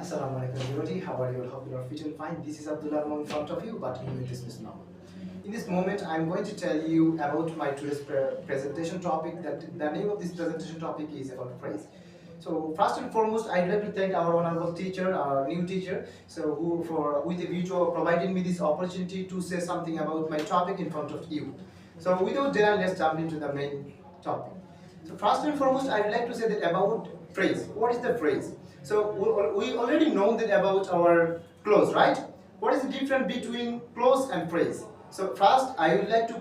Assalamu alaikum everybody, how are you? Hope you are fit and fine. This is Abdullah Arman in front of you, but in this now. In this moment, I'm going to tell you about my today's pre- presentation topic. That the name of this presentation topic is about phrase. So first and foremost, I'd like to thank our honorable teacher, our new teacher, so who for with a view to providing me this opportunity to say something about my topic in front of you. So without delay, let's jump into the main topic. So first and foremost, I'd like to say that about phrase. What is the phrase? So we- already know that about our clothes, right? What is the difference between clothes and phrase? So first, I would like to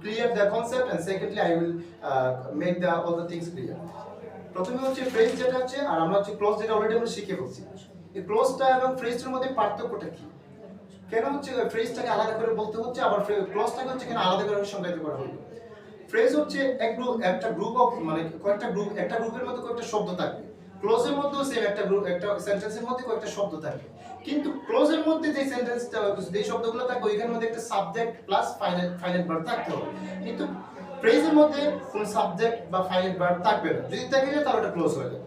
clear the concept, and secondly, I will uh, make the all the things clear. প্রথমে হচ্ছে phrase যেটা হচ্ছে আর আমরা হচ্ছে close যেটা already আমরা শিখে ফেলছি এই ক্লোজটা এবং ফ্রেজটার মধ্যে পার্থক্যটা কি কেন হচ্ছে ফ্রেজটাকে আলাদা করে বলতে হচ্ছে আবার ক্লোজটাকে হচ্ছে কেন আলাদা করে সংজ্ঞায়িত করা হলো ফ্রেজ হচ্ছে এক গ্রুপ একটা গ্রুপ অফ মানে কয়েকটা গ্রুপ একটা গ্রুপের মধ্যে কয়েকটা শব্দ থাকবে ক্লোজের মধ্যেও সেম একটা একটা সেন্টেন্সের মধ্যে কয়েকটা শব্দ থাকবে কিন্তু ক্লোজের মধ্যে যে সেন্টেন্সটা যে শব্দগুলো থাকবে ওইখানের মধ্যে একটা subject plus final final verb থাকতে হবে। কিন্তু ফ্রেজের মধ্যে কোন সাবজেক্ট বা ফাইনাল ভার্ব থাকবে না। যদি থাকে যায় তাহলে ওটা ক্লোজ হয়ে যাবে।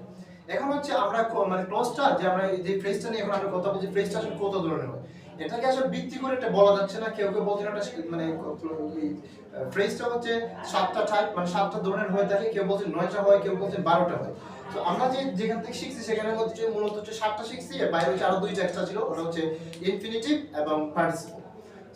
এখন হচ্ছে আমরা মানে ক্লোজটা যে আমরা যে ফ্রেজটা নিয়ে এখন আমরা কথা বলছি ফ্রেজটা আসলে কত ধরনের হয় এটাকে আসলে ভিত্তি করে এটা বলা যাচ্ছে না, কেউ কেউ বলছেন এটা মানে ফ্রেজটা হচ্ছে সাতটা টাইপ মানে সাতটা ধরনের হয়ে থাকে। কেউ বলছেন নয়টা হয়, কেউ বলছেন বারোটা হয়। তো আমরা যে যেখান থেকে শিখছি সেখানের মধ্যে মূলত হচ্ছে সাতটা শিখছি আর বাইরে হচ্ছে আরও দুইটা এক্সট্রা ছিল, ওটা হচ্ছে ইনফিনিটিভ এবং participle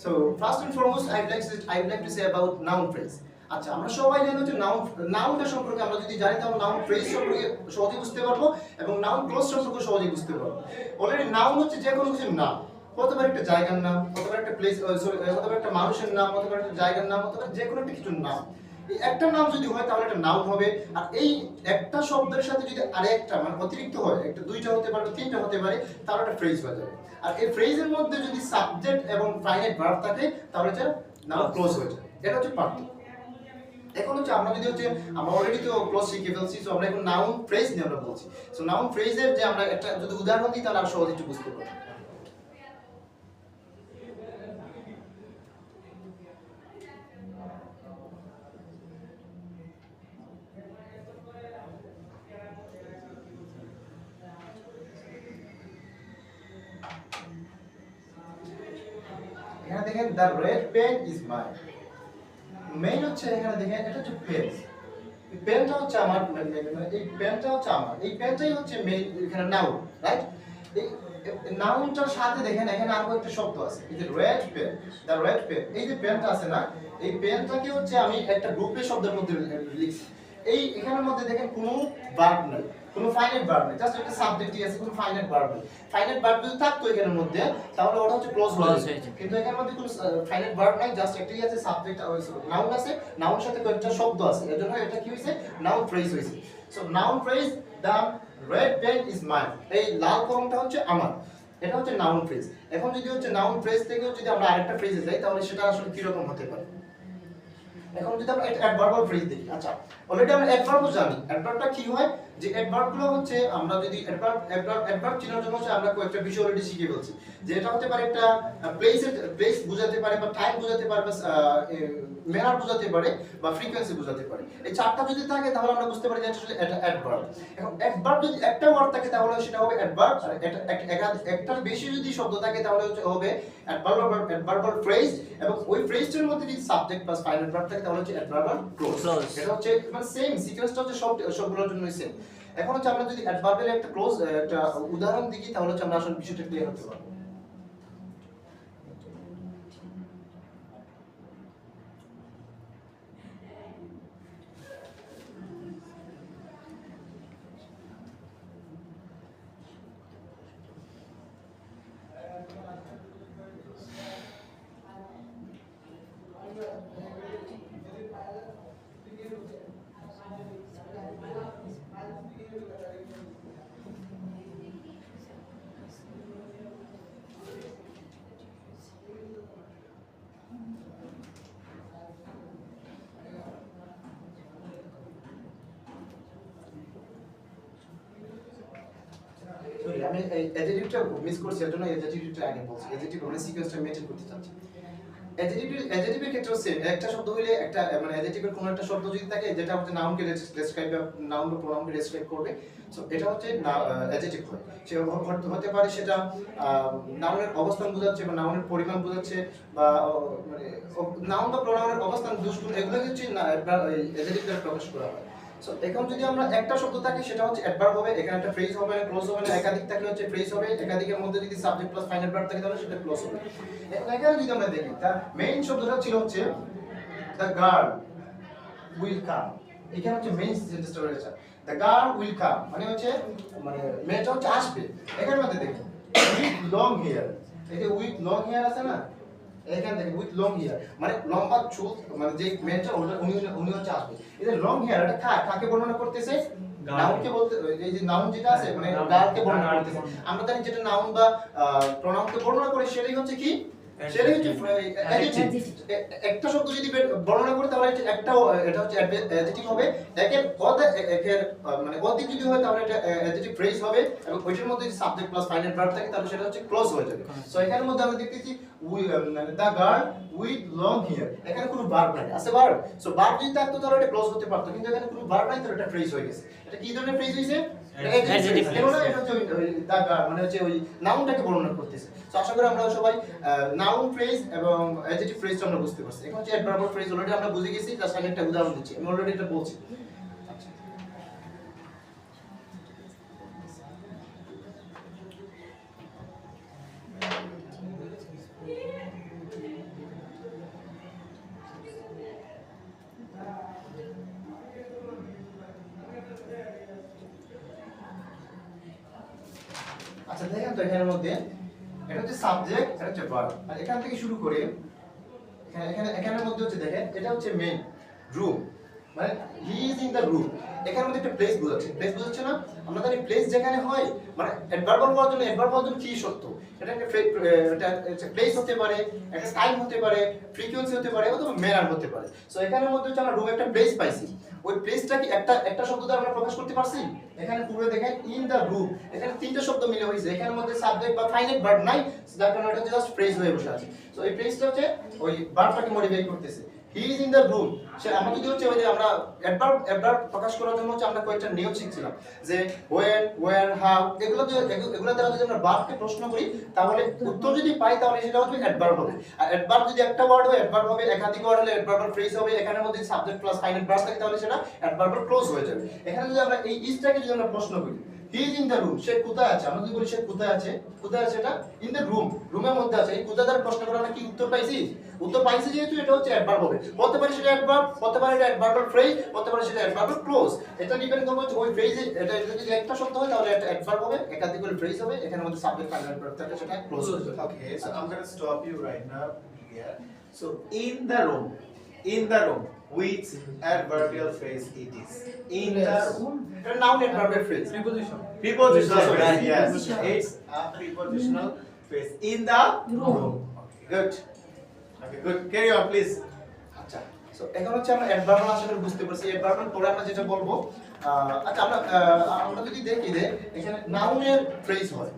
so first and foremost I like I like to say about noun phrase আচ্ছা আমরা সবাই জানি হচ্ছে নাউন নাউনটা সম্পর্কে আমরা যদি জানি, তাহলে নাউন ফ্রেজ সম্পর্কে সহজে বুঝতে পারব এবং নাউন ক্লোজ সম্পর্কে সহজে বুঝতে পারব। অলরেডি নাউন হচ্ছে যে কোনো কিছুর নাম। হতে পারে একটা জায়গার নাম, হতে পারে একটা প্লেস সরি হতে পারে একটা মানুষের নাম, হতে পারে একটা জায়গার নাম, হতে পারে যে কোনো একটা কিছুর নাম। একটা নাম যদি হয়, তাহলে একটা নাউন হবে। আর এই একটা শব্দের সাথে যদি আরেকটা মানে অতিরিক্ত হয়, একটা দুইটা হতে পারে, তিনটা হতে পারে, তাহলে একটা ফ্রেজ হয়ে যাবে। আর এই ফ্রেজের মধ্যে যদি সাবজেক্ট এবং ফাইনাইট ভার্ব থাকে, তাহলে এটা নাউন ক্লোজ হয়ে যায় এটা হচ্ছে পার্থক্য। এখন হচ্ছে আমরা যদি হচ্ছে, আমরা অলরেডি তো ক্লোজ শিখে ফেলছি সো আমরা এখন নাউন ফ্রেজ নিয়ে আমরা বলছি। সো নাউন ফ্রেজের যে আমরা একটা যদি উদাহরণ দিই, তাহলে আমরা সহজে একটু বুঝতে পারব এখানে দেখেন the red pen is my main হচ্ছে এখানে দেখেন, এটা হচ্ছে পেন পেনটা হচ্ছে আমার এই পেনটা হচ্ছে আমার। এই পেনটাই হচ্ছে মেইন এখানে নাউন রাইট নাউনটার সাথে দেখেন, এখানে আরও একটা শব্দ আছে। এই যে red pen the red pen এই যে পেনটা আছে না, এই পেনটাকে হচ্ছে আমি একটা গ্রুপের শব্দের মধ্যে লিখছি। এই এখানের মধ্যে দেখেন কোনো ভার্ব নেই কোনো ফাইনাইট ভার্ব নেই জাস্ট একটা সাবজেক্টই আছে কোনো ফাইনাইট ভার্ব নেই। ফাইনাইট ভার্ব যদি থাকতো এখানের মধ্যে তাহলে ওটা হচ্ছে ক্লোজ হয়ে। কিন্তু এখানের মধ্যে কোনো ফাইনাইট ভার্ব নাই জাস্ট একটাই আছে সাবজেক্ট নাউন আছে। নাউন সাথে কয়েকটা শব্দ আছে এর জন্য এটা কি হইছে নাউন ফ্রেজ হইছে so noun phrase the red pen is mine এই লাল কলমটা হচ্ছে আমার। এটা হচ্ছে নাউন ফ্রেজ এখন যদি হচ্ছে নাউন ফ্রেজ থেকেও যদি আমরা আরেকটা ফ্রেজে যাই তাহলে সেটা আসলে কি রকম হতে পারে? এখন যদি আমরা অ্যাডভার্বাল ফ্রেজ দেখি আচ্ছা অলরেডি আমরা অ্যাডভার্বও জানি। অ্যাডভার্বটা কি হয়? যে অ্যাডভার্বগুলো হচ্ছে আমরা যদি অ্যাডভার্ব অ্যাডভার্ব অ্যাডভার্ব চেনার জন্য হচ্ছে আমরা কয়েকটা বিষয় অলরেডি শিখে ফেলছি। যে এটা হতে পারে একটা প্লেসের প্লেস বোঝাতে পারে বা টাইম বোঝাতে পারে বা ম্যানার বোঝাতে পারে বা ফ্রিকোয়েন্সি বোঝাতে পারে। এই চারটা যদি থাকে তাহলে আমরা বুঝতে পারি যে এটা আসলে এটা অ্যাডভার্ব এখন অ্যাডভার্ব যদি একটা ওয়ার্ড থাকে তাহলে সেটা হবে অ্যাডভার্ব আর এটা এক- একাধিক একটার বেশি যদি শব্দ থাকে তাহলে হচ্ছে হবে অ্যাডভার্বাল অ্যাডভার্বাল ফ্রেজ এবং ওই ফ্রেজটার মধ্যে যদি সাবজেক্ট প্লাস ফাইনাল ভার্ব থাকে তাহলে হচ্ছে অ্যাডভার্বাল ক্লোজ. এটা হচ্ছে মানে সেম সিকোয়েন্সটা হচ্ছে সব সবগুলোর জন্য সেম এখন হচ্ছে আমরা যদি অ্যাডভার্বের একটা ক্লোজ একটা উদাহরণ দিই তাহলে হচ্ছে আমরা আসলে বিষয়টা ক্লিয়ার হতে পারব সরি আমি এই অ্যাডজেক্টিভটা মিস করছি, এর জন্য অ্যাডজেক্টিভটা আগে বলছি। অ্যাডজেক্টিভ মানে সিকোয়েন্সটা মেনটেন করতে চাচ্ছি। অ্যাডজেটিভ অ্যাডজেটিভের সেম একটা শব্দ হইলে একটা মানে অ্যাডজেটিভের একটা শব্দ যদি থাকে, যেটা হচ্ছে নাউনকে ডেসক্রাইব নাউন বা প্রোনাউনকে ডেসক্রাইব করবে। সো এটা হচ্ছে অ্যাডজেটিভ হয়। সে হতে পারে সেটা নাউনের অবস্থান বোঝাচ্ছে বা নাউনের পরিমাণ বোঝাচ্ছে বা মানে নাউন বা প্রোনাউনের অবস্থান দুষ্গুণ এগুলো হচ্ছে অ্যাডজেটিভ দ্বারা প্রকাশ করা হয়। সো এখন যদি আমরা একটা শব্দ থাকে, সেটা হচ্ছে অ্যাডভার্ব হবে, এখানে একটা ফ্রেজ হবে না ক্লোজ হবে, না, একাধিক থাকলে হচ্ছে ফ্রেজ হবে, একাধিকের মধ্যে যদি সাবজেক্ট প্লাস ফাইনাল ভার্ব থাকে, তাহলে সেটা ক্লোজ হবে। এখানে যদি আমরা দেখি তার মেইন শব্দটা ছিল হচ্ছে দ্য গার্ল উইল কাম এখানে হচ্ছে মেইন সেন্টেন্সটা রয়েছে দ্য গার্ল উইল কাম মানে হচ্ছে মানে মেয়েটা হচ্ছে আসবে। এখানে মধ্যে দেখি উইথ লং হেয়ার এই যে উইথ লং হেয়ার আছে না এখানে থেকে উইথ লং হেয়ার মানে লম্বা চুল মানে যে মেনটা ওটা উনি উনি হচ্ছে আসবে। এই যে লং হেয়ার এটা কার কাকে বর্ণনা করতেছে. নাউনকে বলতে এই যে নাউন যেটা আছে মানে. গার্লকে বর্ণনা করতেছে। আমরা জানি যেটা নাউন বা প্রোনাউনকে বর্ণনা করে সেটাই হচ্ছে কি? সেটাই হচ্ছে একটা শব্দ যদি বর্ণনা করি তাহলে একটা এটা হচ্ছে অ্যাডজেক্টিভ হবে। একের পদ একের মানে অধিক যদি হয় তাহলে এটা অ্যাডজেক্টিভ ফ্রেজ হবে। এবং ওইটার মধ্যে যদি সাবজেক্ট প্লাস ফাইনাল ভার্ব থাকে তাহলে সেটা হচ্ছে ক্লোজ হয়ে যাবে। সো এখানের মধ্যে আমরা দেখতেছি we the girl with long hair এখানে কোনো ভার্ব নাই। আছে ভার্ব সো ভার্ব যদি থাকতো তাহলে এটা ক্লোজ হতে পারতো। কিন্তু এখানে কোনো ভার্ব নাই তাহলে এটা ফ্রেজ হয়ে গেছে। এটা কি ধরনের ফ্রেজ হয়েছে? মানে হচ্ছে ওই নাউনটাকে বর্ণনা করতেছে। সো আশা করি আমরা সবাই নাউন ফ্রেজ এবং অ্যাডজেক্টিভ ফ্রেজটা আমরা বুঝতে পারছি। এখন হচ্ছে অ্যাডভার্ব ফ্রেজ অলরেডি আমরা বুঝে গেছি তার একটা উদাহরণ দিচ্ছি। আমি অলরেডি এটা বলছি। এখান থেকে শুরু করে, এখানে এখানে, এখানের মধ্যে হচ্ছে দেখেন, এটা হচ্ছে মেইন রুম মানে he is in the room এখানের মধ্যে একটা প্লেস বোঝাচ্ছে। প্লেস বোঝাচ্ছে না, আমরা জানি প্লেস যেখানে হয় মানে অ্যাডভার্ব হওয়ার জন্য অ্যাডভার্ব হওয়ার জন্য কি শর্ত? এটা একটা প্লেস হতে পারে, একটা টাইম হতে পারে ফ্রিকোয়েন্সি হতে পারে, অথবা ম্যানার হতে পারে। সো এখানের মধ্যে হচ্ছে আমরা রুম একটা প্লেস পাইছি। ওই প্লেসটা কি একটা একটা শব্দ দ্বারা আমরা প্রকাশ করতে পারছি? এখানে পুরো দেখেন ইন দা রুম এখানে তিনটা শব্দ মিলে হয়েছে। এখানে মধ্যে সাবজেক্ট বা ফাইনাইট ভার্ব নাই, যার কারণে এটা জাস্ট ফ্রেজ হয়ে বসে আছে। তো এই ফ্রেজটা হচ্ছে ওই ভার্বটাকে মডিফাই করতেছে। He is in the room সে আমরা যদি হচ্ছে, ওই যে আমরা অ্যাডভার্ব অ্যাডভার্ব প্রকাশ করার জন্য হচ্ছে আমরা কয়েকটা নিয়ম শিখছিলাম। যে হোয়েন ওয়্যার হাউ এগুলো এগুলো দ্বারা যদি আমরা ভার্বকে প্রশ্ন করি, তাহলে উত্তর যদি পাই, তাহলে সেটা হচ্ছে অ্যাডভার্ব হবে। আর অ্যাডভার্ব যদি একটা ওয়ার্ড হয় অ্যাডভার্ব হবে একাধিক ওয়ার্ড হলে অ্যাডভার্বাল ফ্রেজ হবে, এখানের মধ্যে সাবজেক্ট প্লাস ফাইনাল ভার্ব থাকে, তাহলে সেটা অ্যাডভার্বাল ক্লোজ হয়ে যাবে। এখানে যদি আমরা এই ইজটাকে যদি আমরা প্রশ্ন করি ইন দ্য রুম সে কোথায় আছে? আমরা যদি বলি সে কোথায় আছে কোথায় আছে এটা? ইন দ্য রুম রুমের মধ্যে আছে। প্রশ্ন করে কি উত্তর পাইছি? উত্তর পাইছি যেহেতু এটা হচ্ছে অ্যাডভার্ব হবে। সেটা অ্যাডভার্ব হতে পারে এটা অ্যাডভার্বাল ফ্রেজ হতে ক্লোজ এটা ডিপেন্ড করবে ওই ফ্রেজে এটা যদি একটা শব্দ হয় তাহলে অ্যাডভার্ব হবে একাধিক করে হবে। এখানে থাকে সেটা ক্লোজ হবে right now here. So in the room, in the room, which adverbial phrase it is? In the noun অ্যাডভার্বের phrase Preposition. Prepositional phrase, yes. It's a prepositional phrase. In the Room. Okay, good. Okay, good. Carry on, please. আচ্ছা so এখন হচ্ছে আমরা adverbial আসলে বুঝতে পারছি adverbial পরে আমরা যেটা বলব আচ্ছা আমরা আমরা যদি দেখি যে এখানে নাউনের ফ্রেজ হয়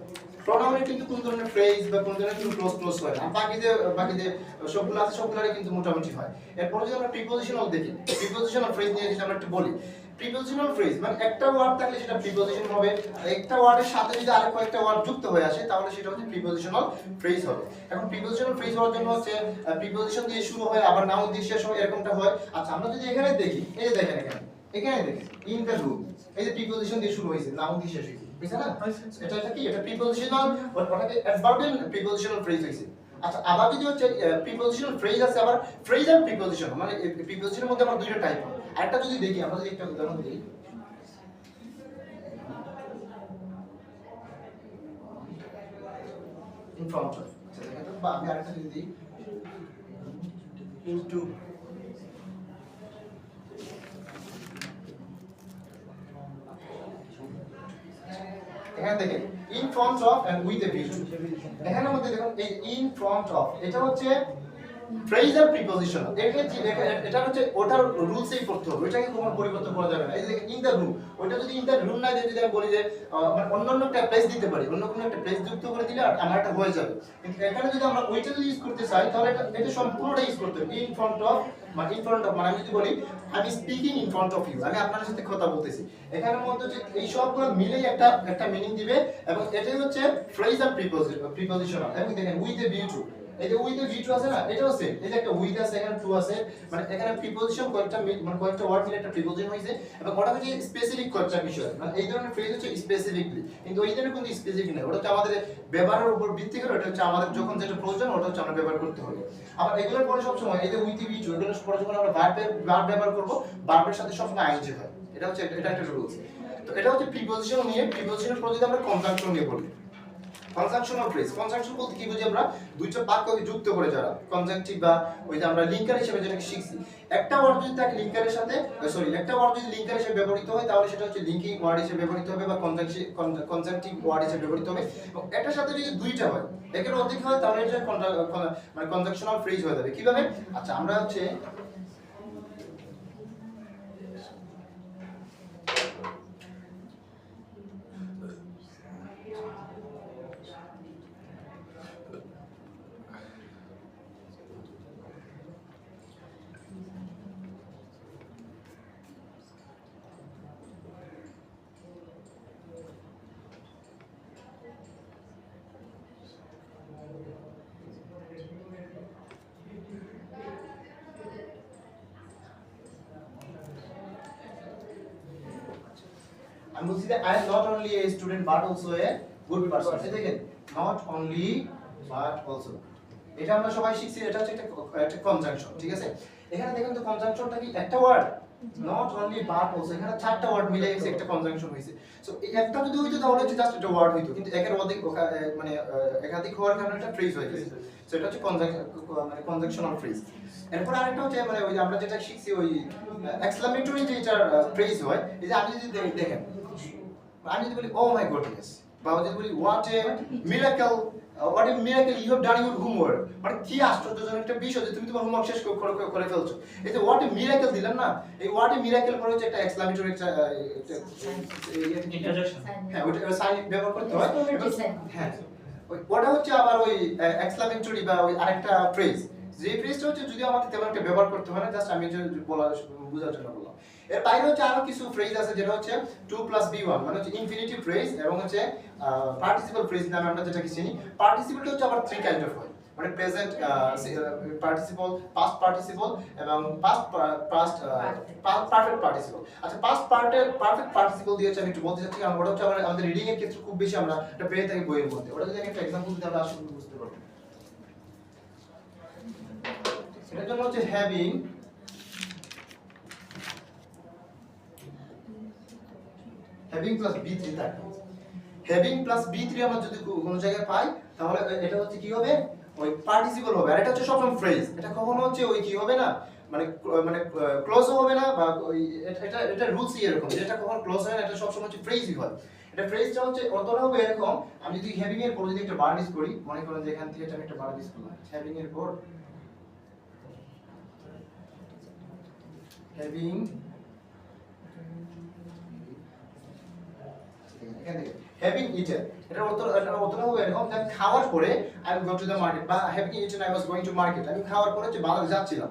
প্রোনাউনের কিন্তু কোন ধরনের ফ্রেজ বা কোন ধরনের কিন্তু ক্লোজ ক্লোজ হয় না। বাকি যে বাকি যে সবগুলো আছে, সবগুলোরই কিন্তু মোটামুটি হয়। এরপরে যদি আমরা প্রিপোজিশনাল দেখি প্রিপোজিশনাল ফ্রেজ নিয়ে যদি আমরা একটু বলি প্রিপোজিশনাল ফ্রেজ মানে একটা ওয়ার্ড থাকলে সেটা প্রিপোজিশন হবে। একটা ওয়ার্ডের সাথে যদি আরও কয়েকটা ওয়ার্ড যুক্ত হয়ে আসে, তাহলে সেটা হচ্ছে প্রিপোজিশনাল ফ্রেজ হবে। এখন প্রিপোজিশনাল ফ্রেজ হওয়ার জন্য হচ্ছে প্রিপোজিশন দিয়ে শুরু হয়, আবার নাউন দিয়ে শেষ হয়, এরকমটা হয়। আচ্ছা আমরা যদি এখানে দেখি, এই যে দেখেন এখানে। এখানে দেখি ইন দ্য রুম এই যে প্রিপোজিশন দিয়ে শুরু হয়েছে নাউন দিয়ে শেষ হয়েছে বুঝছেন না? এটা এটা কি? এটা প্রিপোজিশনাল ওটাকে অ্যাডভার্বিয়াল প্রিপোজিশনাল ফ্রেজ হয়েছে। আচ্ছা আবার যদি হচ্ছে প্রিপোজিশনাল ফ্রেজ আছে আবার ফ্রেজ আর প্রিপোজিশন মানে প্রিপোজিশনের মধ্যে আমরা দুইটা টাইপ হয়। আরেকটা যদি দেখি আমরা যদি একটা উদাহরণ দিই। in front of আচ্ছা দেখেন বা আমি আরেকটা যদি দিই। Into এখানে দেখেন in front of and with a vision এখানের মধ্যে দেখুন এই ইন ফ্রন্ট অফ এটা হচ্ছে ফ্রেজার প্রিপজিশনাল এটা যে- এটা- হচ্ছে ওটার রুলসেই করতে হবে, ওইটাকে কোনো পরিবর্তন করা যাবে না। এই যে ইন দ্য রুম ওইটা যদি ইন দ্য রুম না দিয়ে যদি আমি বলি যে মানে অন্য অন্য একটা প্লেস দিতে পারি, অন্য কোনো একটা প্লেস যুক্ত করে দিলে আমার একটা হয়ে যাবে। কিন্তু এখানে যদি আমরা ওইটা যদি ইউজ করতে চাই, তাহলে এটা এটা সম্পূর্ণটা ইউজ করতে হবে। ইন ফ্রন্ট অফ মানে ইন ফ্রন্ট অফ মানে আমি যদি বলি, আমি speaking in front of you আমি আপনার সাথে কথা বলতেছি। এখানের মধ্যে যে এই সবগুলো মিলেই একটা একটা মিনিং দিবে, এবং এটাই হচ্ছে ফ্রেজার প্রিপজিশনাল এবং দেখেন উইথ এ ভিউ টু এই যে উইথ ভি টু আছে না, এটাও সেম এই যে একটা উইথ আছে, এখানে টু আছে মানে এখানে প্রিপজিশন কয়েকটা মানে কয়েকটা ওয়ার্ড মিলে একটা প্রিপজিশন হয়েছে। এবং ওটা হচ্ছে স্পেসিফিক কয়েকটা বিষয় মানে এই ধরনের ফ্রেজ হচ্ছে স্পেসিফিকলি কিন্তু ওই ধরনের কোনো স্পেসিফিক না ওটা হচ্ছে আমাদের ব্যবহারের উপর ভিত্তি করে, ওটা হচ্ছে আমাদের যখন যেটা প্রয়োজন, ওটা হচ্ছে আমরা ব্যবহার করতে হবে। আবার এগুলোর পরে সবসময় এই যে উইথ ভি টু এগুলোর পরে যখন আমরা ভার্বের ভার্ব ব্যবহার করব ভার্বের সাথে সবসময় আইএনজি হয়। এটা হচ্ছে এটা একটা রুলস তো এটা হচ্ছে প্রিপজিশন নিয়ে প্রিপজিশনের পর যদি আমরা কনজাংশন নিয়ে বলি কনজাংশনাল ফ্রেজ কনজাংশন বলতে কি বুঝি আমরা? দুইটা বাক্যকে যুক্ত করে যারা। কনজাংটিভ বা ওই যে আমরা লিঙ্কার হিসেবে যেটাকে শিখছি। একটা ওয়ার্ড যদি থাকে লিঙ্কারের সাথে সরি একটা ওয়ার্ড যদি লিঙ্কার হিসেবে ব্যবহৃত হয়, তাহলে সেটা হচ্ছে লিঙ্কিং ওয়ার্ড হিসেবে ব্যবহৃত হবে বা কনজাংটিভ ওয়ার্ড হিসেবে ব্যবহৃত হবে। এবং এটার সাথে যদি দুইটা হয়, একের অধিক হয়, তাহলে এটা মানে কনজাংশনাল ফ্রেজ হয়ে যাবে। কীভাবে? আচ্ছা আমরা হচ্ছে আমি বলছি যে I am not only a student but also a good person এই দেখেন নট অনলি বাট অলসো এটা আমরা সবাই শিখছি, এটা হচ্ছে একটা একটা কনজাংশন ঠিক আছে? এখানে দেখেন তো কনজাংশনটা কি? একটা word not only but also এখানে চারটা ওয়ার্ড মিলে গেছে, একটা কনজাংশন হয়েছে। সো একটা যদি হইতো তাহলে জাস্ট একটা ওয়ার্ড হইতো, কিন্তু একের অধিক মানে একাধিক হওয়ার কারণে একটা ফ্রেজ হয়ে গেছে। সো এটা হচ্ছে মানে কনজাংশনাল ফ্রেজ এরপর আরেকটা হচ্ছে মানে ওই যে আমরা যেটা শিখছি ওই এক্সক্লামেটরি যে এটা ফ্রেজ হয় এই যে আমি যদি দেখেন আমি যদি বলি ও মাই গডনেস বা যদি বলি what a miracle what a miracle you have done your homework মানে কি আশ্চর্যজনক একটা বিষয় যে তুমি তোমার হোমওয়ার্ক শেষ করে করে- ফেলছো। এই যে হোয়াট এ মিরাকেল দিলাম না এই হোয়াট এ মিরাকেল পরে হচ্ছে একটা এক্সক্লামেটরি একটা হ্যাঁ ওটা সাইন ব্যবহার করতে হয়। হ্যাঁ। ওটা হচ্ছে আবার ওই বা ওই আরেকটা ফ্রেজ যে ফ্রেজটা হচ্ছে যদি আমাদের তেমন একটা ব্যবহার করতে হয় না জাস্ট আমি বলার বলা, বোঝার জন্য বললাম। এর বাইরে হচ্ছে আরও কিছু ফ্রেজ আছে যেটা হচ্ছে টু প্লাস বি ওয়ান মানে হচ্ছে ইনফিনিটিভ ফ্রেজ এবং হচ্ছে পার্টিসিপাল ফ্রেজ নামে আমরা যেটাকে চিনি। হচ্ছে আবার থ্রি কাইন্ড অফ হয়। মানে প্রেজেন্ট পার্টিসিপল পাস্ট পার্টিসিপল এবং পাস্ট পাস্ট পারফেক্ট পার্টিসিপল আচ্ছা পাস্ট পার্টের পারফেক্ট পার্টিসিপল দিয়ে আমি একটু বলতে চাচ্ছি কারণ ওটা হচ্ছে আমরা আমাদের রিডিং এর ক্ষেত্রে খুব বেশি আমরা এটা পেয়ে থাকি বইয়ের মধ্যে। ওটা যদি আমি একটা এক্সাম্পল দিতে আমরা আসলে বুঝতে পারব। এটার জন্য হচ্ছে having having plus B three থাকে হ্যাভিং প্লাস বি থ্রি আমরা যদি কোনো জায়গায় পাই তাহলে এটা হচ্ছে কি হবে? ওই পার্টিসিপল হবে। আর এটা হচ্ছে সবসময় ফ্রেজ এটা কখনো হচ্ছে ওই কি হবে না? মানে মানে ক্লোজ হবে না, বা ওই এটা- এটা রুলসই এরকম। এটা কখনো ক্লোজ হয় না, এটা সবসময় হচ্ছে ফ্রেজই হয়। এটা ফ্রেজটা হচ্ছে অতটা হবে এরকম। আমি যদি হ্যাভিং এর পর যদি একটা বার ইউজ করি, মনে করেন যে এখান থেকে আমি একটা বার ইউজ করলাম। হ্যাভিং এর পর হ্যাভিং হ্যাভিং ইটেন এটা অত অর্থটা হবে এরকম যে খাওয়ার পরে I going to the market বা having eaten I was going to market আমি খাওয়ার পরে যে বাজারে যাচ্ছিলাম।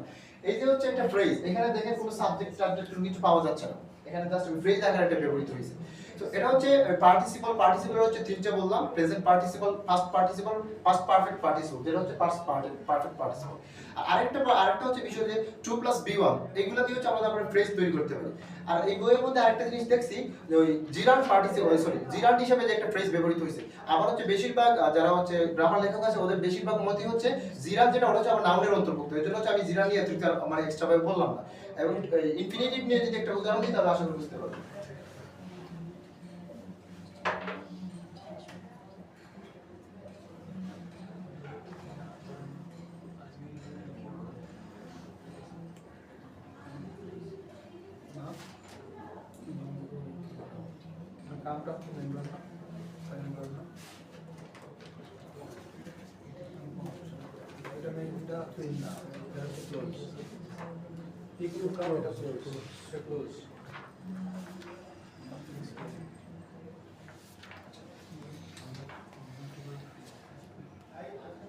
এই যে হচ্ছে একটা ফ্রেজ এখানে দেখেন কোনো সাবজেক্ট সাবজেক্ট কিছু পাওয়া যাচ্ছে না। এখানে জাস্ট ফ্রেজ আকারে একটা ব্যবহৃত হয়েছে। এটা হচ্ছে হচ্ছে বললাম প্রেজেন্ট পারফেক্ট যেটা হচ্ছে পারফেক্ট আরেকটা আরেকটা হচ্ছে বিষয় যে টু প্লাস বি ওয়ান দিয়ে হচ্ছে আমরা তারপরে ফ্রেজ তৈরি করতে পারি। আর এই বইয়ের মধ্যে আরেকটা জিনিস দেখছি, যে ওই জিরান সরি জিরান হিসেবে যে একটা ফ্রেজ ব্যবহৃত হয়েছে। আবার হচ্ছে বেশিরভাগ যারা হচ্ছে গ্রামার লেখক আছে, ওদের বেশিরভাগ মতই হচ্ছে জিরান যেটা, ওটা হচ্ছে আমার নাউনের অন্তর্ভুক্ত। এই জন্য হচ্ছে আমি জিরান নিয়ে মানে বললাম না। এবং ইনফিনিটিভ নিয়ে যদি একটা উদাহরণ দিই, তাহলে করি বুঝতে পারবেন কামটা মেম্বার না মেম্বার না এটা মেম্বার এটা ক্লিন না এটা হচ্ছে ক্লোজ ইকুয়াল কাম এটা ক্লোজ এটা clause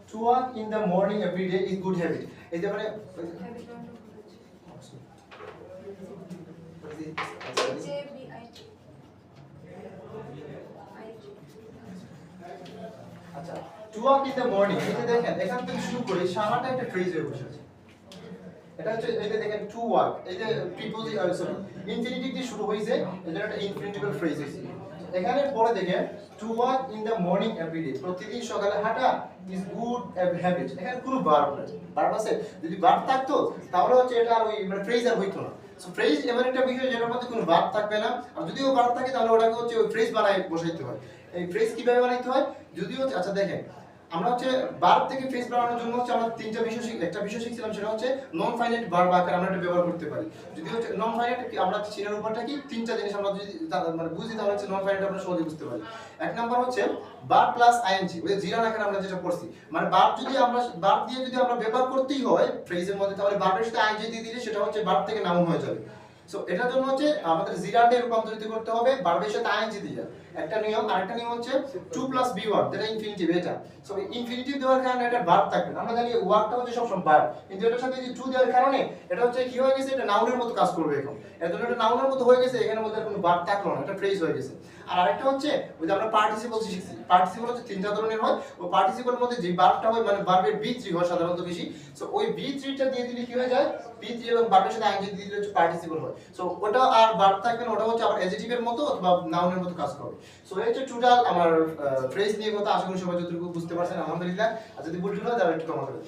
To work in the morning every day is good habit. To walk in the morning দেখেন, এখান থেকে শুরু করে সারাটা একটা ফ্রিজ হয়ে বসে আছে এটা হচ্ছে এই যে দেখেন টু ওয়াক এই যে সরি দিয়ে শুরু হয়েছে এটা একটা ইনফিনিটিভ ফ্রেজ এখানে পরে দেখেন to walk in morning everyday প্রতিদিন সকালে হাঁটা ইজ গুড হ্যাবিট এখানে কোনো ভার্ব ভার্ব আছে? যদি ভার্ব থাকতো, তাহলে হচ্ছে এটা আর ওই মানে ফ্রেজ আর হইতো না। সো ফ্রেজ এমন একটা বিষয় যেটার মধ্যে কোনো ভার্ব থাকবে না। আর যদিও ভার্ব থাকে, তাহলে ওটাকে হচ্ছে ওই ফ্রেজ বানায় বসাইতে হয়। এই ফ্রেজ কীভাবে বানাইতে হয়? যদিও আচ্ছা দেখেন আমরা হচ্ছে ভার্ব থেকে ফ্রেজ বানানোর জন্য হচ্ছে আমরা তিনটা বিষয় একটা বিষয় শিখছিলাম, সেটা হচ্ছে নন ফাইনাইট ভার্ব আকারে আমরা এটা ব্যবহার করতে পারি। যদি হচ্ছে নন ফাইনাইট আমরা চিনার উপরটা কি? তিনটা জিনিস আমরা যদি মানে বুঝি, তাহলে হচ্ছে নন ফাইনাইট আমরা সহজে বুঝতে পারি। এক নাম্বার হচ্ছে ভার্ব প্লাস আইএনজি ওই জিরান আকারে আমরা যেটা পড়ছি। মানে ভার্ব যদি আমরা ভার্ব দিয়ে যদি আমরা ব্যবহার করতেই হয় ফ্রেজের মধ্যে, তাহলে ভার্বের সাথে আইএনজি দিয়ে দিলে সেটা হচ্ছে ভার্ব থেকে নাউন হয়ে যাবে। সো এটার জন্য হচ্ছে আমাদের জিরান্ডে রূপান্তরিত করতে হবে ভার্বের সাথে আইএনজি দিয়ে একটা নিয়ম, আরেকটা নিয়ম হচ্ছে 2 প্লাস বি ওয়ার্ড যেটা ইনফিনিটিভ এটা। সো ইনফিনিটিভ দেওয়ার কারণে এটা ভার্ব থাকবে। আমরা জানি ওয়ার্ডটা হচ্ছে সবসময় ভার্ব কিন্তু এটার সাথে যে 2 দেওয়ার কারণে, এটা হচ্ছে কি হয়ে গেছে? এটা নাউনের মতো কাজ করবে এখন। এর এটা নাউনের মতো হয়ে গেছে এখানে মধ্যে কোনো ভার্ব থাকল না। এটা ফ্রেজ হয়ে গেছে। আর আরেকটা হচ্ছে, ওই যে আমরা পার্টিসিপল শিখছি। পার্টিসিপল হচ্ছে তিনটা ধরনের হয়। ওই পার্টিসিপলের মধ্যে যে ভার্বটা হয় মানে ভার্বের বি থ্রি হয় সাধারণত বেশি। সো ওই বি থ্রিটা দিয়ে দিলে কি হয়ে যায়? বি থ্রি এবং ভার্বের সাথে আইনজি দিয়ে দিলে হচ্ছে পার্টিসিপল হয়। সো ওটা আর ভার্ব থাকবে না, ওটা হচ্ছে আবার অ্যাডজেক্টিভের মতো অথবা নাউনের মতো কাজ করবে। সো এই হচ্ছে টোটাল আমার ফ্রেজ নিয়ে কথা। আশা করি সবাই যতটুকু বুঝতে পারছেন, আলহামদুলিল্লাহ। আর যদি ভুল টুল হয়, তাহলে একটু ক্ষমা করে।